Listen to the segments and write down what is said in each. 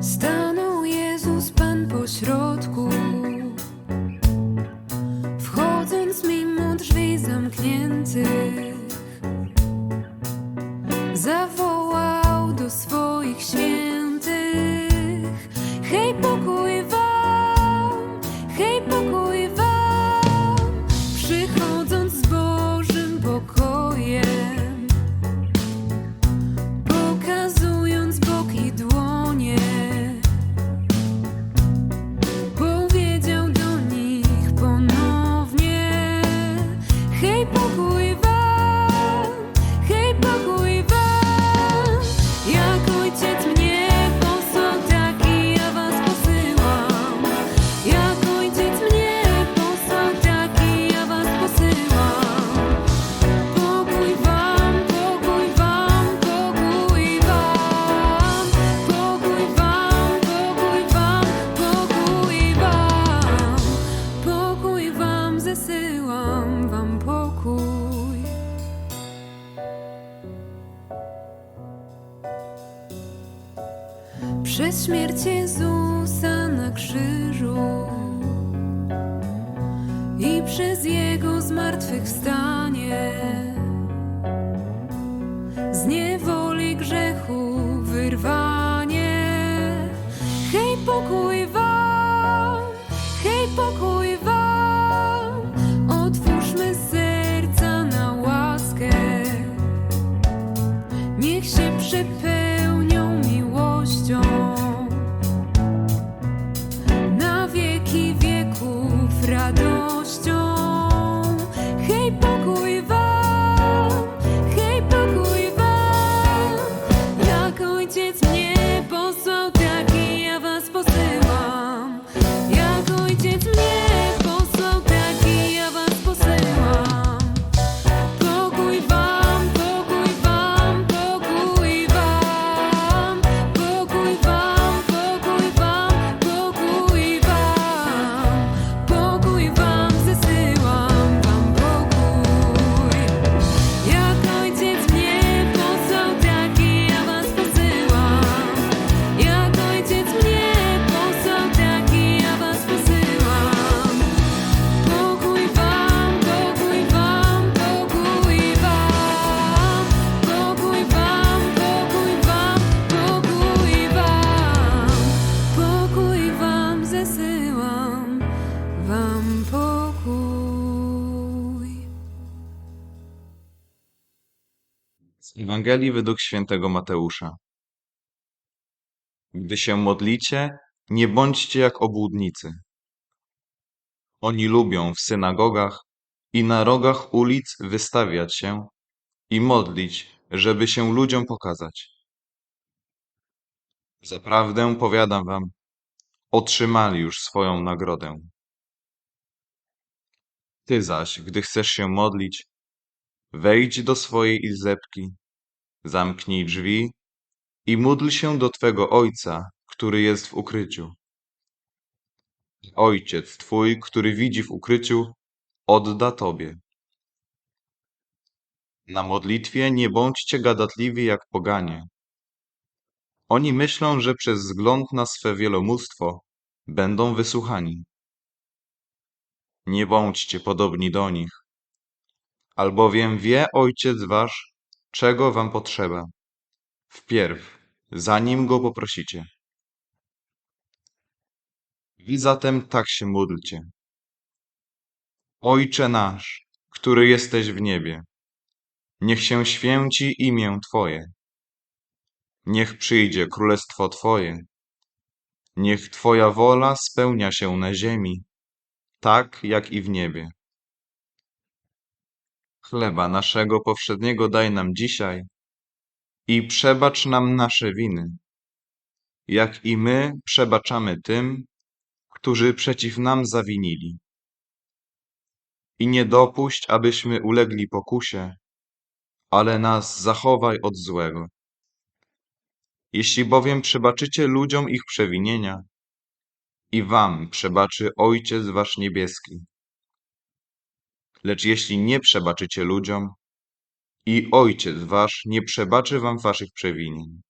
Stanął Jezus Pan pośrodku, wchodząc mimo drzwi zamkniętych, Przez śmierć Jezusa na krzyżu i przez Jego zmartwychwstanie Ewangelii według świętego Mateusza. Gdy się modlicie, nie bądźcie jak obłudnicy. Oni lubią w synagogach i na rogach ulic wystawiać się i modlić, żeby się ludziom pokazać. Zaprawdę powiadam wam, otrzymali już swoją nagrodę. Ty zaś, gdy chcesz się modlić, wejdź do swojej izebki, zamknij drzwi i módl się do Twego Ojca, który jest w ukryciu. Ojciec Twój, który widzi w ukryciu, odda Tobie. Na modlitwie nie bądźcie gadatliwi jak poganie. Oni myślą, że przez wzgląd na swe wielomóstwo będą wysłuchani. Nie bądźcie podobni do nich, albowiem wie Ojciec Wasz, czego Wam potrzeba. Wpierw, zanim Go poprosicie. Wy zatem tak się módlcie. Ojcze nasz, który jesteś w niebie, niech się święci imię Twoje. Niech przyjdzie królestwo Twoje. Niech Twoja wola spełnia się na ziemi, tak jak i w niebie. Chleba naszego powszedniego daj nam dzisiaj i przebacz nam nasze winy, jak i my przebaczamy tym, którzy przeciw nam zawinili. I nie dopuść, abyśmy ulegli pokusie, ale nas zachowaj od złego. Jeśli bowiem przebaczycie ludziom ich przewinienia, i wam przebaczy Ojciec wasz niebieski. Lecz jeśli nie przebaczycie ludziom, i Ojciec wasz nie przebaczy wam waszych przewinień.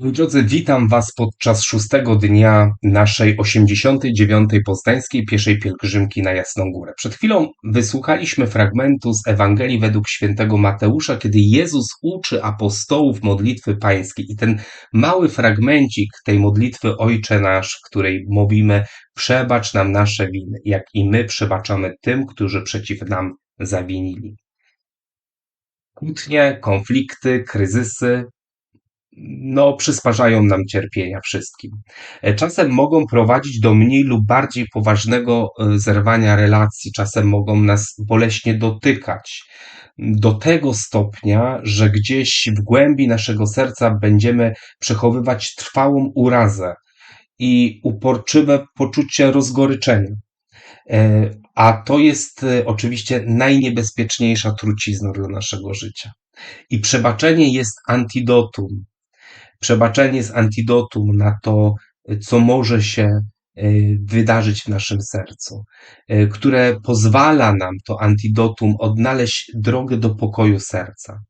Drodzy, witam Was podczas szóstego dnia naszej 89. poznańskiej pieszej pielgrzymki na Jasną Górę. Przed chwilą wysłuchaliśmy fragmentu z Ewangelii według świętego Mateusza, kiedy Jezus uczy apostołów modlitwy pańskiej. I ten mały fragmencik tej modlitwy Ojcze Nasz, w której mówimy przebacz nam nasze winy, jak i my przebaczamy tym, którzy przeciw nam zawinili. Kłótnie, konflikty, kryzysy, no, przysparzają nam cierpienia wszystkim. E, Czasem mogą prowadzić do mniej lub bardziej poważnego e, zerwania relacji, czasem mogą nas boleśnie dotykać. Do tego stopnia, że gdzieś w głębi naszego serca będziemy przechowywać trwałą urazę i uporczywe poczucie rozgoryczenia. E, A to jest oczywiście najniebezpieczniejsza trucizna dla naszego życia. I przebaczenie jest antidotum Przebaczenie jest antidotum na to, co może się e, wydarzyć w naszym sercu, e, które pozwala nam to antidotum odnaleźć drogę do pokoju serca.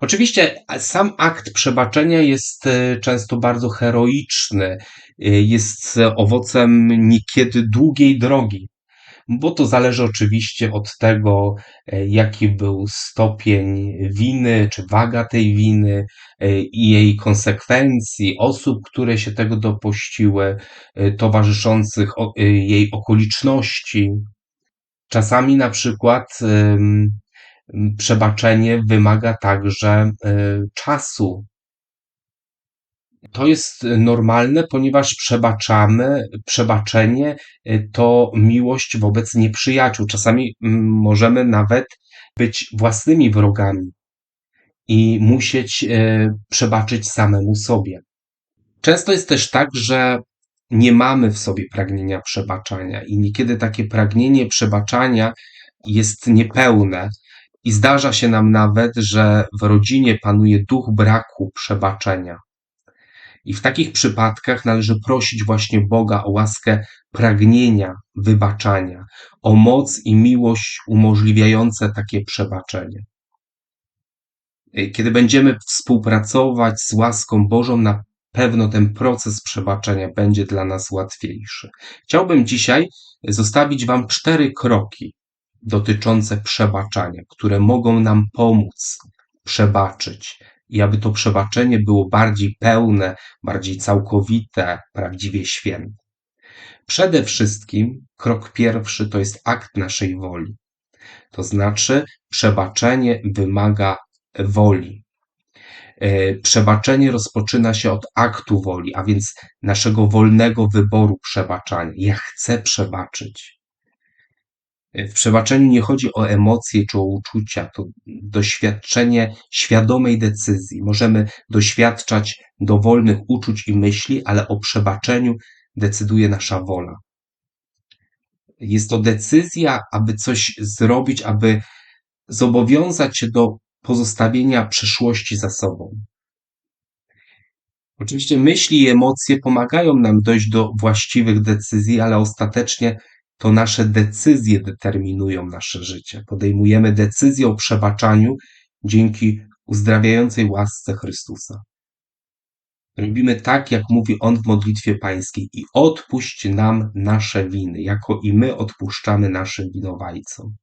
Oczywiście sam akt przebaczenia jest e, często bardzo heroiczny, jest owocem niekiedy długiej drogi, bo to zależy oczywiście od tego, e, jaki był stopień winy, czy waga tej winy e, i jej konsekwencji, osób, które się tego dopuściły, e, towarzyszących jej okoliczności. Czasami na przykład przebaczenie wymaga także czasu, to jest normalne, ponieważ przebaczamy, przebaczenie y, to miłość wobec nieprzyjaciół. Czasami możemy nawet być własnymi wrogami i musieć y, przebaczyć samemu sobie. Często jest też tak, że nie mamy w sobie pragnienia przebaczania i niekiedy takie pragnienie przebaczania jest niepełne. I zdarza się nam nawet, że w rodzinie panuje duch braku przebaczenia. I w takich przypadkach należy prosić właśnie Boga o łaskę pragnienia wybaczania, o moc i miłość umożliwiające takie przebaczenie. Kiedy będziemy współpracować z łaską Bożą, na pewno ten proces przebaczenia będzie dla nas łatwiejszy. Chciałbym dzisiaj zostawić Wam cztery kroki dotyczące przebaczania, które mogą nam pomóc przebaczyć, i aby to przebaczenie było bardziej pełne, bardziej całkowite, prawdziwie święte. Przede wszystkim krok pierwszy to jest akt naszej woli. To znaczy, przebaczenie wymaga woli. E, przebaczenie rozpoczyna się od aktu woli, a więc naszego wolnego wyboru przebaczania. Ja chcę przebaczyć. W przebaczeniu nie chodzi o emocje czy o uczucia, to doświadczenie świadomej decyzji. Możemy doświadczać dowolnych uczuć i myśli, ale o przebaczeniu decyduje nasza wola. Jest to decyzja, aby coś zrobić, aby zobowiązać się do pozostawienia przeszłości za sobą. Oczywiście myśli i emocje pomagają nam dojść do właściwych decyzji, ale ostatecznie to nasze decyzje determinują nasze życie. Podejmujemy decyzję o przebaczaniu dzięki uzdrawiającej łasce Chrystusa. Robimy tak, jak mówi On w modlitwie pańskiej i odpuść nam nasze winy, jako i my odpuszczamy naszym winowajcom.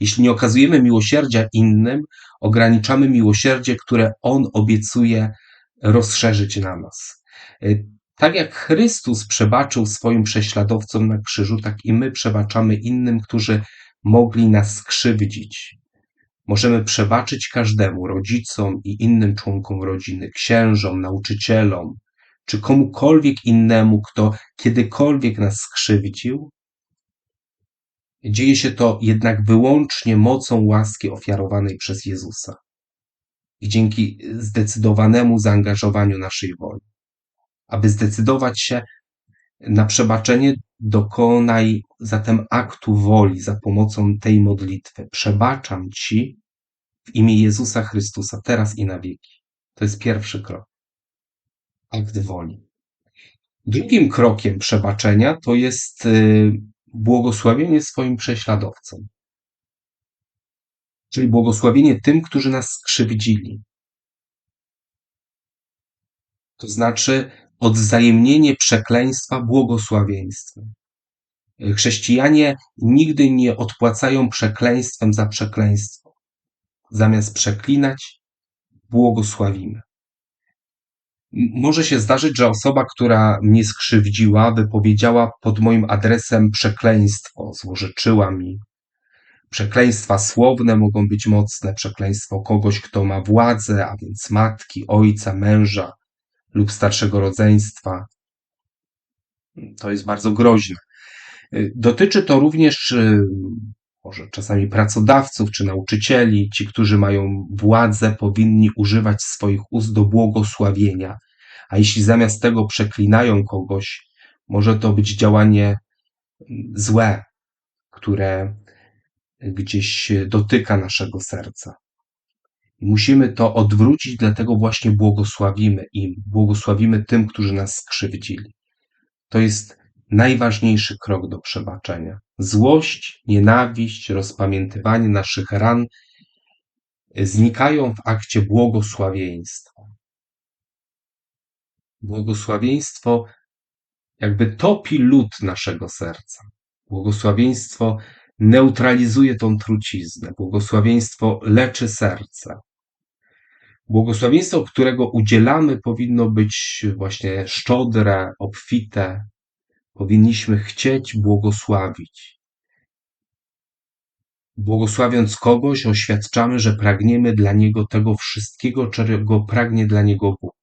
Jeśli nie okazujemy miłosierdzia innym, ograniczamy miłosierdzie, które On obiecuje rozszerzyć na nas. Tak jak Chrystus przebaczył swoim prześladowcom na krzyżu, tak i my przebaczamy innym, którzy mogli nas skrzywdzić. Możemy przebaczyć każdemu, rodzicom i innym członkom rodziny, księżom, nauczycielom, czy komukolwiek innemu, kto kiedykolwiek nas skrzywdził. Dzieje się to jednak wyłącznie mocą łaski ofiarowanej przez Jezusa i dzięki zdecydowanemu zaangażowaniu naszej woli. Aby zdecydować się na przebaczenie, dokonaj zatem aktu woli za pomocą tej modlitwy. Przebaczam Ci w imię Jezusa Chrystusa, teraz i na wieki. To jest pierwszy krok. Akt woli. Drugim krokiem przebaczenia to jest y, błogosławienie swoim prześladowcom. czyli błogosławienie tym, którzy nas skrzywdzili. To znaczy odwzajemnienie przekleństwa błogosławieństwem. Chrześcijanie nigdy nie odpłacają przekleństwem za przekleństwo. Zamiast przeklinać, błogosławimy. Może się zdarzyć, że osoba, która mnie skrzywdziła, wypowiedziała pod moim adresem przekleństwo, złorzeczyła mi. Przekleństwa słowne mogą być mocne, przekleństwo kogoś, kto ma władzę, a więc matki, ojca, męża lub starszego rodzeństwa. To jest bardzo groźne. Y, Dotyczy to również y, może czasami pracodawców czy nauczycieli. Ci, którzy mają władzę, powinni używać swoich ust do błogosławienia, a jeśli zamiast tego przeklinają kogoś, może to być działanie mm, złe, które gdzieś dotyka naszego serca. I musimy to odwrócić, dlatego właśnie błogosławimy im, błogosławimy tym, którzy nas skrzywdzili. To jest najważniejszy krok do przebaczenia. Złość, nienawiść, rozpamiętywanie naszych ran znikają w akcie błogosławieństwa. Błogosławieństwo jakby topi lód naszego serca. Błogosławieństwo neutralizuje tą truciznę. Błogosławieństwo leczy serce. Błogosławieństwo, którego udzielamy, powinno być właśnie szczodre, obfite. Powinniśmy chcieć błogosławić. Błogosławiąc kogoś, oświadczamy, że pragniemy dla niego tego wszystkiego, czego pragnie dla niego Bóg.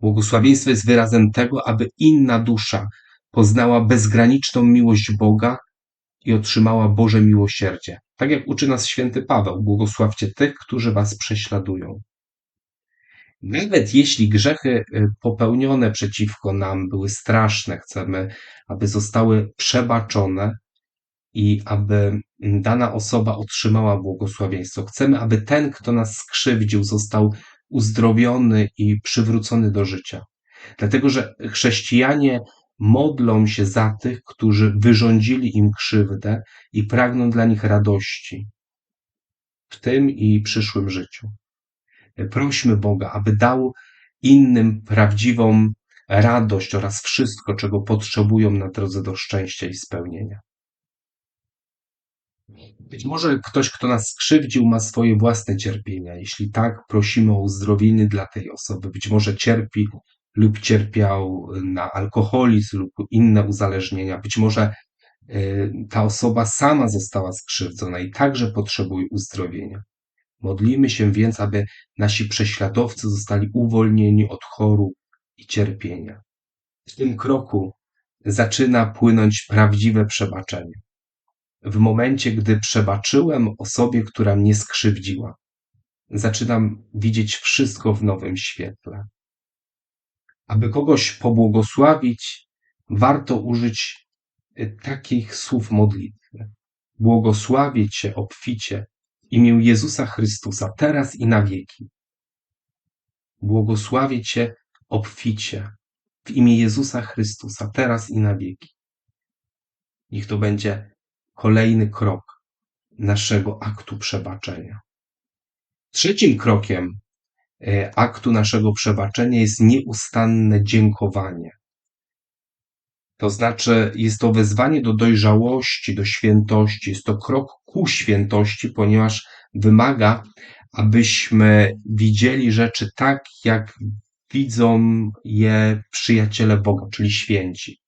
Błogosławieństwo jest wyrazem tego, aby inna dusza poznała bezgraniczną miłość Boga i otrzymała Boże miłosierdzie. Tak jak uczy nas święty Paweł, błogosławcie tych, którzy was prześladują. Nawet jeśli grzechy y, popełnione przeciwko nam były straszne, chcemy, aby zostały przebaczone i aby mm, dana osoba otrzymała błogosławieństwo. Chcemy, aby ten, kto nas skrzywdził, został uzdrowiony i przywrócony do życia. Dlatego, że chrześcijanie modlą się za tych, którzy wyrządzili im krzywdę i pragną dla nich radości w tym i przyszłym życiu. Prośmy Boga, aby dał innym prawdziwą radość oraz wszystko, czego potrzebują na drodze do szczęścia i spełnienia. Być może ktoś, kto nas skrzywdził, ma swoje własne cierpienia. Jeśli tak, prosimy o uzdrowienie dla tej osoby. Być może cierpi lub cierpiał na alkoholizm lub inne uzależnienia. Być może y, ta osoba sama została skrzywdzona i także potrzebuje uzdrowienia. Modlimy się więc, aby nasi prześladowcy zostali uwolnieni od chorób i cierpienia. W tym kroku zaczyna płynąć prawdziwe przebaczenie. W momencie, gdy przebaczyłem osobie, która mnie skrzywdziła, zaczynam widzieć wszystko w nowym świetle. Aby kogoś pobłogosławić, warto użyć y, takich słów modlitwy. Błogosławię Cię obficie w imię Jezusa Chrystusa, teraz i na wieki. Błogosławię Cię obficie w imię Jezusa Chrystusa, teraz i na wieki. Niech to będzie kolejny krok naszego aktu przebaczenia. Trzecim krokiem aktu naszego przebaczenia jest nieustanne dziękowanie. To znaczy, jest to wezwanie do dojrzałości, do świętości, jest to krok ku świętości, ponieważ wymaga, abyśmy widzieli rzeczy tak, jak widzą je przyjaciele Boga, czyli święci.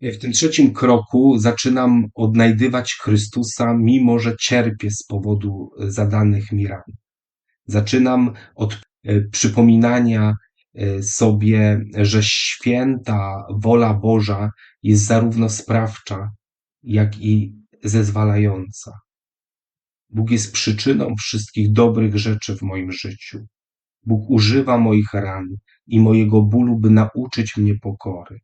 W tym trzecim kroku zaczynam odnajdywać Chrystusa, mimo że cierpię z powodu zadanych mi ran. Zaczynam od e, przypominania e, sobie, że święta wola Boża jest zarówno sprawcza, jak i zezwalająca. Bóg jest przyczyną wszystkich dobrych rzeczy w moim życiu. Bóg używa moich ran i mojego bólu, by nauczyć mnie pokory.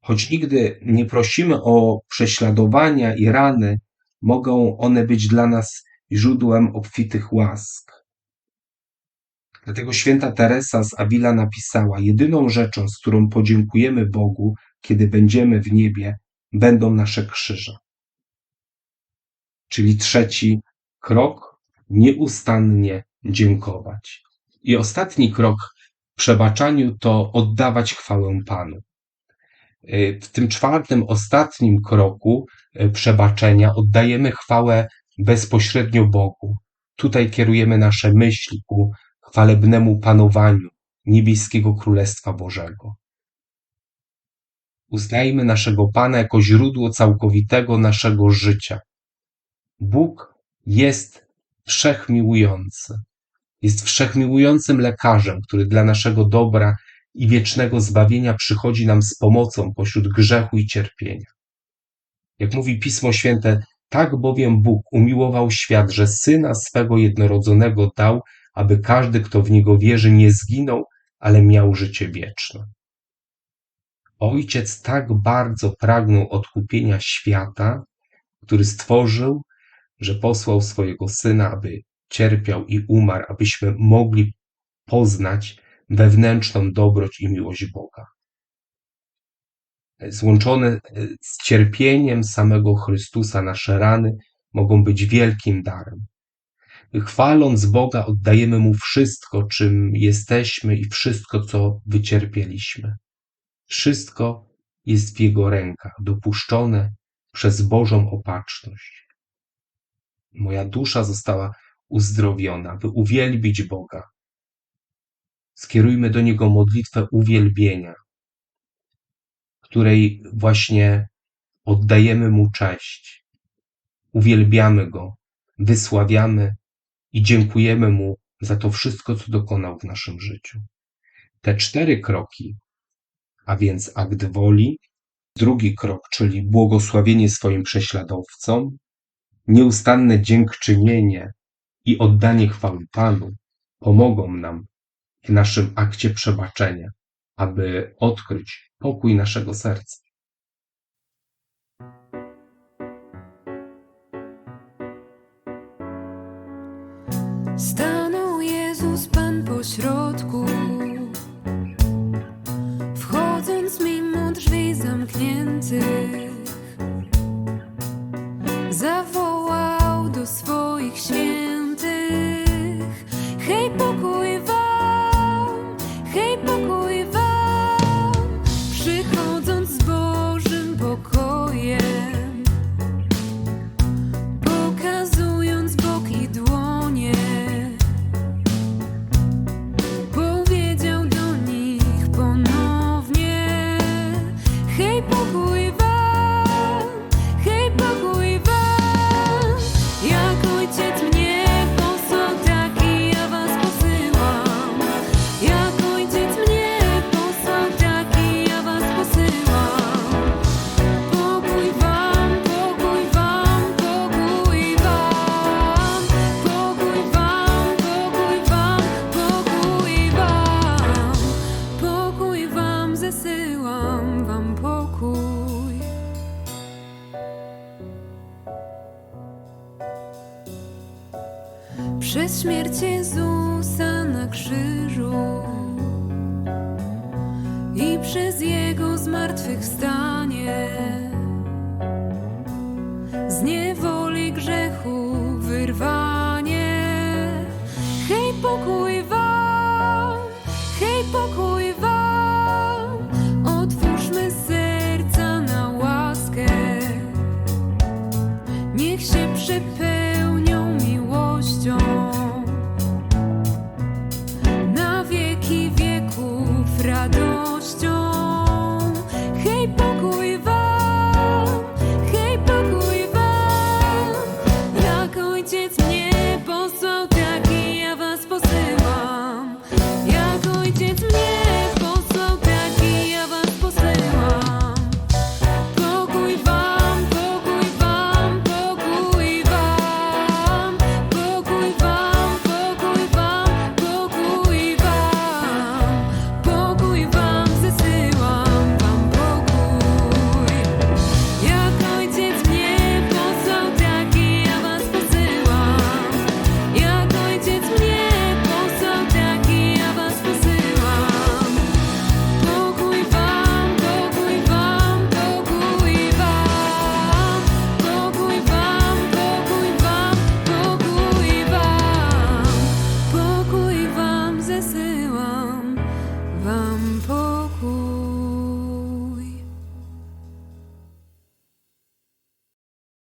Choć nigdy nie prosimy o prześladowania i rany, mogą one być dla nas źródłem obfitych łask. Dlatego święta Teresa z Avila napisała: Jedyną rzeczą, z którą podziękujemy Bogu, kiedy będziemy w niebie, będą nasze krzyże. Czyli trzeci krok, nieustannie dziękować. I ostatni krok w przebaczaniu to oddawać chwałę Panu. W tym czwartym, ostatnim kroku y, przebaczenia oddajemy chwałę bezpośrednio Bogu. Tutaj kierujemy nasze myśli ku chwalebnemu panowaniu niebieskiego Królestwa Bożego. Uznajmy naszego Pana jako źródło całkowitego naszego życia. Bóg jest wszechmiłujący. Jest wszechmiłującym lekarzem, który dla naszego dobra i wiecznego zbawienia przychodzi nam z pomocą pośród grzechu i cierpienia. Jak mówi Pismo Święte, tak bowiem Bóg umiłował świat, że Syna swego jednorodzonego dał, aby każdy, kto w Niego wierzy, nie zginął, ale miał życie wieczne. Ojciec tak bardzo pragnął odkupienia świata, który stworzył, że posłał swojego Syna, aby cierpiał i umarł, abyśmy mogli poznać wewnętrzną dobroć i miłość Boga. Złączone z cierpieniem samego Chrystusa nasze rany mogą być wielkim darem. Chwaląc Boga, oddajemy Mu wszystko, czym jesteśmy i wszystko, co wycierpieliśmy. Wszystko jest w Jego rękach, dopuszczone przez Bożą opatrzność. Moja dusza została uzdrowiona, by uwielbić Boga. Skierujmy do Niego modlitwę uwielbienia, której właśnie oddajemy Mu cześć, uwielbiamy Go, wysławiamy i dziękujemy Mu za to wszystko, co dokonał w naszym życiu. Te cztery kroki, a więc akt woli, drugi krok, czyli błogosławienie swoim prześladowcom, nieustanne dziękczynienie i oddanie chwały Panu pomogą nam w naszym akcie przebaczenia, aby odkryć pokój naszego serca. Stanął śmierć Jezusa na krzyżu i przez Jego zmartwychwstanie z niewoli grzechu wyrwanie. Hej, pokój Wam, hej, pokój Wam, otwórzmy serca na łaskę. Niech się